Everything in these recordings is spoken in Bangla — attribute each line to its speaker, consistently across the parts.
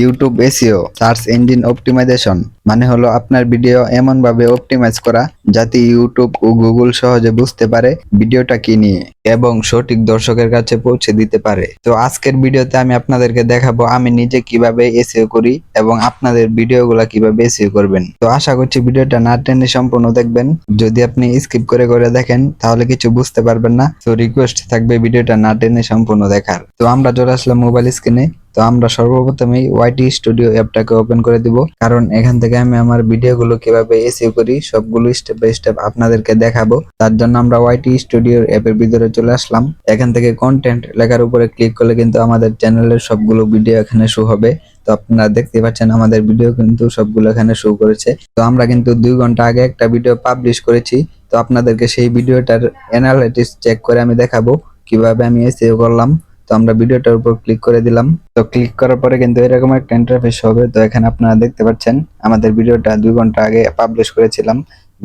Speaker 1: YouTube SEO search engine optimisation মানে হলো আপনার ভিডিও এমন ভাবে অপটিমাইজ করা যাতে ইউটিউব ও গুগল সহজে বুঝতে পারে ভিডিওটা কি নিয়ে এবং সঠিক দর্শকের কাছে পৌঁছে দিতে পারে। তো আজকের ভিডিওতে আমি আপনাদেরকে দেখাবো আমি নিজে কীভাবে এসিও করি এবং আপনাদের ভিডিওগুলো কীভাবে এসিও করবেন। তো আশা করছি ভিডিওটা না টেনে সম্পূর্ণ দেখবেন। যদি আপনি স্কিপ করে করে দেখেন, তাহলে কিছু বুঝতে পারবেন না। তো রিকোয়েস্ট থাকবে ভিডিওটা না টেনে সম্পূর্ণ দেখার। তো আমরা চলে আসলাম মোবাইল স্ক্রিনে তো আমরা সর্বপ্রথমেই ওয়াইটি স্টুডিও অ্যাপটাকে ওপেন করে দিব। কারণ এখান থেকে আমি আমার ভিডিওগুলো কীভাবে এসিও করি, সবগুলো স্টেপ বাই স্টেপ আপনাদেরকে দেখাবো। তার জন্য আমরা ওয়াইটি স্টুডিও অ্যাপের ভিতরে চলে আসলাম। এখান থেকে কন্টেন্ট লেখার উপরে ক্লিক করলে কিন্তু আমাদের চ্যানেলের সবগুলো ভিডিও এখানে শো হবে। তো আপনারা দেখতে পাচ্ছেন আমাদের ভিডিও কিন্তু সবগুলো এখানে শো করেছে। তো আমরা কিন্তু দুই ঘণ্টা আগে একটা ভিডিও পাবলিশ করেছি। তো আপনাদেরকে সেই ভিডিওটার অ্যানালাইটিক্স চেক করে আমি দেখাবো। কীভাবে আমি এসিও করলাম। তো আমরা ভিডিওটার উপর ক্লিক করে দিলাম। তো ক্লিক করার পরে কিন্তু এরকম একটা ইন্টারফেস হবে। তো এখানে আপনারা দেখতে পাচ্ছেন, আমাদের ভিডিওটা দুই ঘণ্টা আগে পাবলিশ করেছিলাম।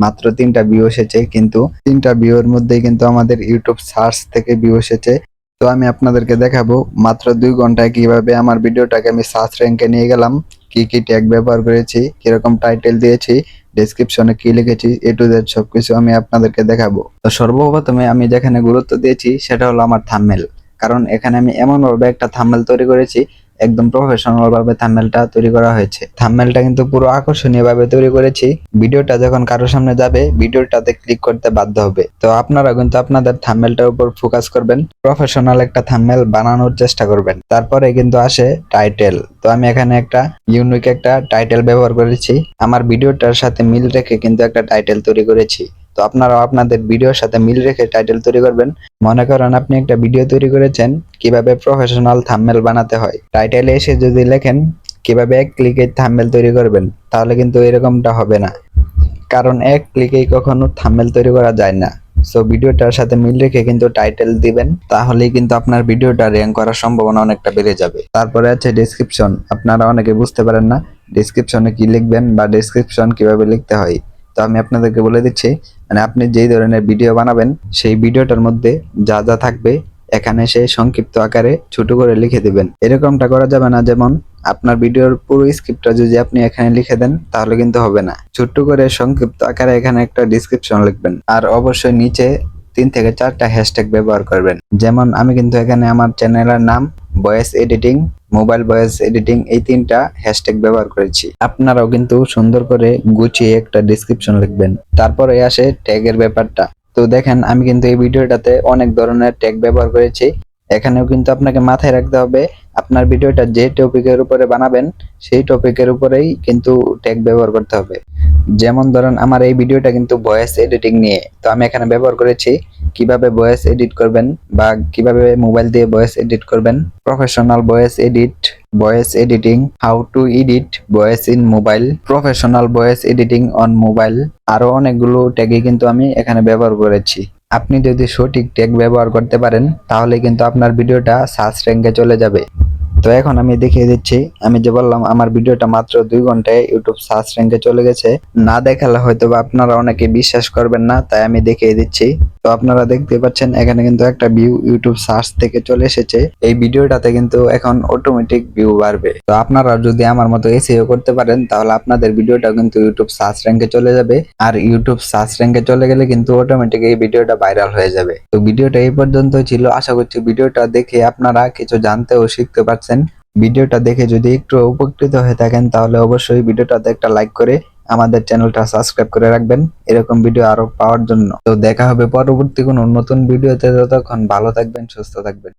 Speaker 1: মাত্র তিনটা ভিউ এসেছে, কিন্তু তিনটা ভিউর মধ্যেই কিন্তু আমাদের ইউটিউব সার্চ থেকে ভিউ এসেছে। তো আমি আপনাদেরকে দেখাবো, মাত্র দুই ঘন্টায় কীভাবে আমার ভিডিওটাকে আমি সার্চ র্যাঙ্কে নিয়ে গেলাম, কি কি ট্যাগ ব্যবহার করেছি, কীরকম টাইটেল দিয়েছি ডেসক্রিপশনে কি লিখেছি এ টু জেড সবকিছু আমি আপনাদেরকে দেখাবো। তো সর্বপ্রথমে আমি যেখানে গুরুত্ব দিয়েছি, সেটা হলো আমার থাম্বনেল কারণ এখানে আমি এমন ভাবে একটা থাম্বেল তৈরি করেছি, একদম প্রফেশনাল ভাবে থাম্বনেলটা তৈরি করা হয়েছে। থাম্বনেলটা কিন্তু পুরো আকর্ষণীয় ভাবে তৈরি করেছি। ভিডিওটা যখন কারোর সামনে যাবে, ভিডিওটাতে ক্লিক করতে বাধ্য হবে। তো আপনারা কিন্তু আপনাদের থাম্বনেলটার উপর ফোকাস করবেন প্রফেশনাল একটা থাম্বনেল বানানোর চেষ্টা করবেন। তারপরে কিন্তু আসে টাইটেল তো আমি এখানে একটা ইউনিক একটা টাইটেল ব্যবহার করেছি। আমার ভিডিওটার সাথে মিল রেখে কিন্তু একটা টাইটেল তৈরি করেছি। তো আপনারাও আপনাদের ভিডিওর সাথে মিল রেখে টাইটেল তৈরি করবেন। মনে করেন আপনি একটা ভিডিও তৈরি করেছেন, কীভাবে প্রফেশনাল থাম্বনেল বানাতে হয়। টাইটেলে এসে যদি লেখেন, কীভাবে এক ক্লিকে থাম্বনেল তৈরি করবেন, তাহলে কিন্তু এরকমটা হবে না। কারণ এক ক্লিকেই কখনো থাম্বনেল তৈরি করা যায় না। সো ভিডিওটার সাথে মিল রেখে কিন্তু টাইটেল দিবেন, তাহলেই কিন্তু আপনার ভিডিওটা র্যাঙ্ক করার সম্ভাবনা অনেকটা বেড়ে যাবে। তারপরে আছে ডেসক্রিপশন আপনারা অনেকে বুঝতে পারেন না ডেসক্রিপশনে কি লিখবেন বা ডেসক্রিপশন কীভাবে লিখতে হয়। তো আমি আপনাদেরকে বলে দিচ্ছি মানে আপনি যেই ধরনের ভিডিও বানাবেন, সেই ভিডিওটার মধ্যে যা যা থাকবে, এখানে সে সংক্ষিপ্ত আকারে ছোট করে লিখে দিবেন। এরকমটা করা যাবে না যেমন, আপনার ভিডিওর পুরো স্ক্রিপ্টটা যদি আপনি এখানে লিখে দেন, তাহলে কিন্তু হবে না। ছোট্ট করে সংক্ষিপ্ত আকারে এখানে একটা ডিসক্রিপশন লিখবেন। আর অবশ্যই নিচে তিন থেকে চারটা হ্যাশট্যাগ ব্যবহার করবেন। যেমন, আমি কিন্তু এখানে আমার চ্যানেলের নাম voice editing mobile voice editing এই তিনটা হ্যাশট্যাগ ব্যবহার করেছি। আপনারাও কিন্তু সুন্দর করে গুছিয়ে একটা ডিসক্রিপশন লিখবেন। তারপরে আসে ট্যাগের ব্যাপারটা। তো দেখেন, আমি কিন্তু এই ভিডিওটাতে অনেক ধরনের ট্যাগ ব্যবহার করেছি। এখানেও কিন্তু আপনাকে মাথায় রাখতে হবে, আপনার ভিডিওটা যে টপিকের উপরে বানাবেন, সেই টপিকের উপরেই কিন্তু ট্যাগ ব্যবহার করতে হবে। যেমন ধরেন আমার এই ভিডিওটা কিন্তু ভয়েস এডিটিং নিয়ে, তো আমি এখানে ব্যবহার করেছি কীভাবে ভয়েস এডিট করবেন বা কীভাবে মোবাইল দিয়ে ভয়েস এডিট করবেন। Professional voice edit voice editing how to edit voice in mobile professional voice editing on mobile আরও অনেকগুলো ট্যাগে কিন্তু আমি এখানে ব্যবহার করেছি। আপনি যদি সঠিক ট্যাগ ব্যবহার করতে পারেন, তাহলে কিন্তু আপনার ভিডিওটা সার্চ র্যাঙ্কে চলে যাবে। তো এখন আমি দেখিয়ে দিচ্ছি। আমি যে বললাম, আমার ভিডিওটা মাত্র দুই ঘন্টায় ইউটিউব সার্চ র্যাঙ্কে চলে গেছে। না দেখালে হয়তো বা আপনারা অনেকে বিশ্বাস করবেন না, তাই আমি দেখিয়ে দিচ্ছি। তো আপনারা দেখতে পাচ্ছেন, এখানে কিন্তু একটা ভিউ ইউটিউব সার্চ থেকে চলে এসেছে। এই ভিডিওটাতে কিন্তু এখন অটোমেটিক ভিউ বাড়বে। তো আপনারা যদি আমার মতো এসিও করতে পারেন, তাহলে আপনাদের ভিডিওটা কিন্তু ইউটিউব সার্চ র্যাঙ্কে চলে যাবে। আর ইউটিউব সার্চ র্যাঙ্কে চলে গেলে কিন্তু অটোমেটিক এই ভিডিওটা ভাইরাল হয়ে যাবে। তো ভিডিওটা এই পর্যন্ত ছিল। আশা করছি ভিডিওটা দেখে আপনারা কিছু জানতে ও শিখতে পারছেন। ভিডিওটা দেখে যদি একটু উপকৃত হয়ে থাকেন, তাহলে অবশ্যই ভিডিওটাতে একটা লাইক করে আমাদের চ্যানেলটা সাবস্ক্রাইব করে রাখবেন। এরকম ভিডিও আরও পাওয়ার জন্য। তো দেখা হবে পরবর্তী কোনো নতুন ভিডিওতে ততক্ষণ ভালো থাকবেন, সুস্থ থাকবেন।